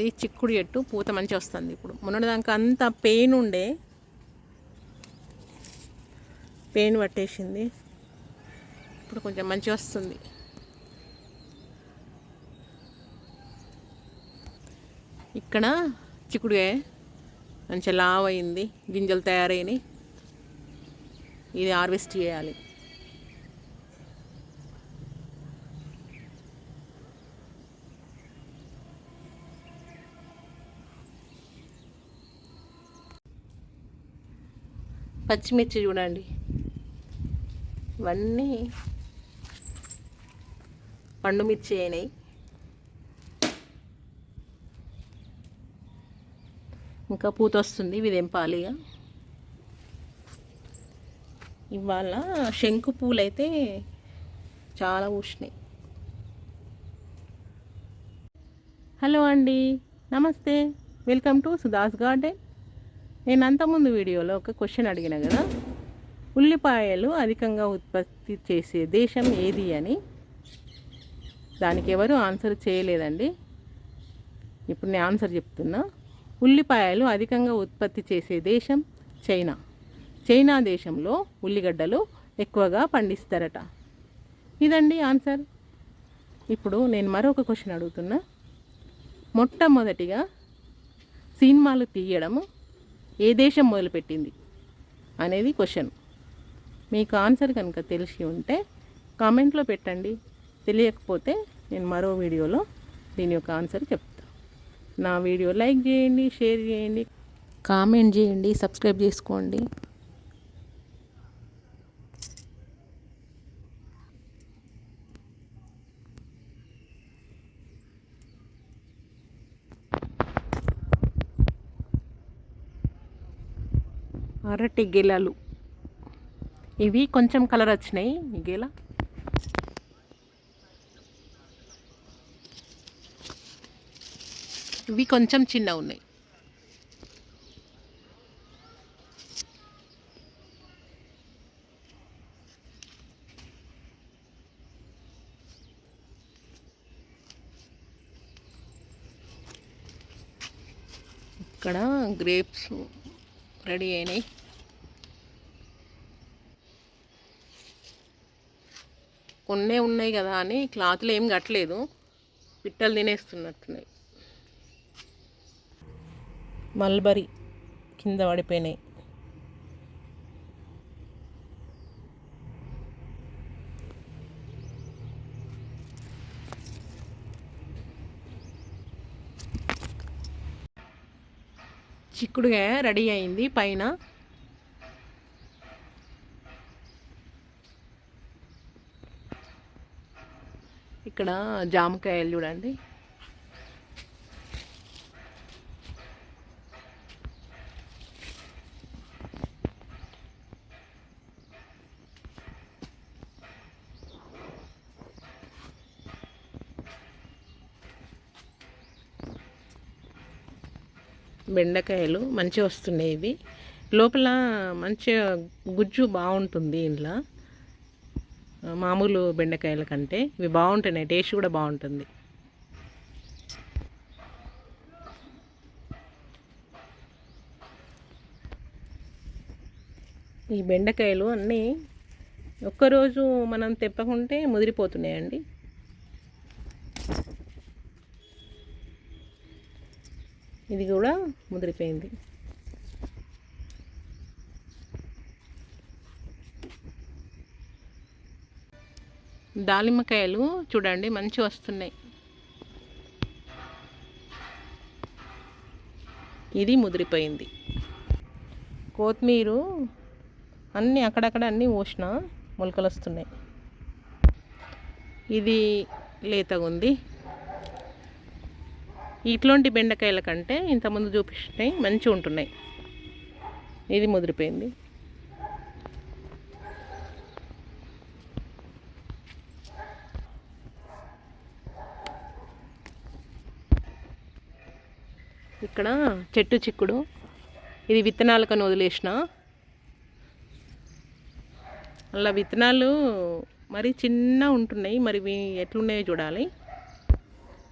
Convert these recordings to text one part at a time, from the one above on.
ఇది చిక్కుడు చెట్టు పూత మంచిగా వస్తుంది ఇప్పుడు. మొన్నటిదాకా అంత పెయిన్ ఉండే. పెయిన్ పట్టేసింది. ఇప్పుడు కొంచెం మంచిగా వస్తుంది. ఇక్కడ చిక్కుడుగా మంచిగా లావ్ అయింది. గింజలు తయారైనవి ఇది హార్వెస్ట్ చేయాలి. పచ్చిమిర్చి చూడండి. ఇవన్నీ పండుమిర్చి అయినాయి. ఇంకా పూత వస్తుంది ఇవి తెంపాలి ఇక. ఇవాళ శంకు పూలు అయితే చాలా పూసినాయి. హలో అండి నమస్తే. Welcome to Sudha's garden. నేను అంతకుముందు వీడియోలో ఒక క్వశ్చన్ అడిగిన కదా? ఉల్లిపాయలు అధికంగా ఉత్పత్తి చేసే దేశం ఏది అని? దానికి ఎవరు ఆన్సర్ చేయలేదండి. ఇప్పుడు నేను ఆన్సర్ చెప్తున్నా. ఉల్లిపాయలు అధికంగా ఉత్పత్తి చేసే దేశం చైనా. చైనా దేశంలో ఉల్లిగడ్డలు ఎక్కువగా పండిస్తారట. ఇదండి ఆన్సర్ ఇప్పుడు నేను మరొక క్వశ్చన్ అడుగుతున్నా. మొట్టమొదటిగా సినిమాలు తీయడము ఏ దేశం మొదలుపెట్టింది అనేది క్వశ్చన్ మీకు ఆన్సర్ కనుక తెలిసి ఉంటే కామెంట్లో పెట్టండి. తెలియకపోతే నేను మరో వీడియోలో దీని యొక్క ఆన్సర్ చెప్తాను నా వీడియో లైక్ చేయండి షేర్ చేయండి. కామెంట్ చేయండి సబ్స్క్రైబ్ చేసుకోండి. అరటి గెలలు ఇవి కొంచెం కలర్ వచ్చినాయి. ఈ గెల. ఇవి కొంచెం చిన్న ఉన్నాయి. ఇక్కడ గ్రేప్స్ రెడీ అయినాయి. కొన్నే ఉన్నాయి కదా అని క్లాత్లు ఏం కట్టలేదు. పిట్టలు తినేస్తున్నట్టున్నాయి. మల్బరీ కింద పడిపోయినాయి. చిక్కుడుగా రెడీ అయింది. పైన ఇక్కడ జామకాయలు చూడండి. బెండకాయలు మంచిగా వస్తున్నాయి ఇవి. లోపల మంచిగా గుజ్జు బాగుంటుంది ఇంట్లో. మామూలు బెండకాయల కంటే ఇవి బాగుంటున్నాయి టేస్ట్ కూడా బాగుంటుంది. ఈ బెండకాయలు అన్నీ ఒక్కరోజు మనం తెప్పకుంటే ముదిరిపోతున్నాయండి. ఇది కూడా ముదిరిపోయింది. దానిమ్మకాయలు చూడండి మంచి వస్తున్నాయి. ఇది ముదిరిపోయింది. కొత్తిమీర అన్నీ అక్కడక్కడ అన్నీ పోసిన మొలకలు వస్తున్నాయి. ఇది లేతగా ఉంది. ఇట్లాంటి బెండకాయల కంటే ఇంతకుముందు చూపిస్తున్నాయి మంచిగా ఉంటున్నాయి. ఇది ముదిరిపోయింది. ఇక్కడ చెట్టు చిక్కుడు. ఇది విత్తనాలకని వదిలేసిన. అలా విత్తనాలు మరి చిన్న ఉంటున్నాయి. మరి ఎట్లున్నాయో చూడాలి.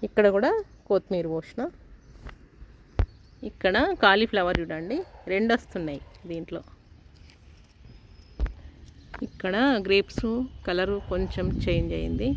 ఇక్కడ కూడా కొత్తిమీర పోసిన. ఇక్కడ కాలీఫ్లవర్ చూడండి. రెండు వస్తున్నాయి దీంట్లో. ఇక్కడ గ్రేప్స్ కలరు కొంచెం చేంజ్ అయింది.